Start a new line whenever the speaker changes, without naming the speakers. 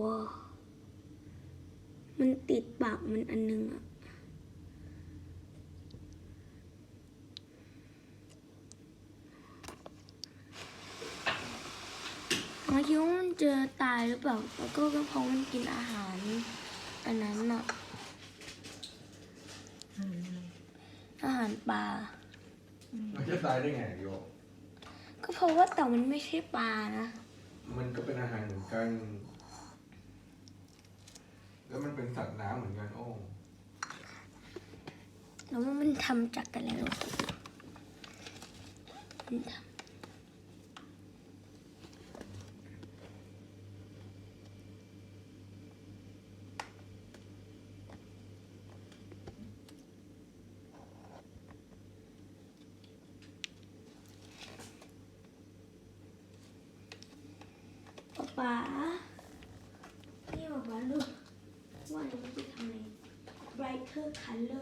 ว้ามันติดปากมันอันนึงอะมาคิดว่ามันเจอตายหรือเปล่า แล้วก็ก็เพราะมันกินอาหาร อันนั้นอะ อาหารปลา
มันจะตายได้ไงโยม
ก็เพราะว่าเต่ามันไม่ใช่ปลานะ
มันก็เป็นอาหารเหมือนกัน แล้วมันเป็นสัตว์น้ำเหมือนกัน โอ้
แล้วว่ามันทำจากอะไรหรอมันทำ ป๋านี่ป๊าป๊าลูกว่าเราจะทำอะไร brighter color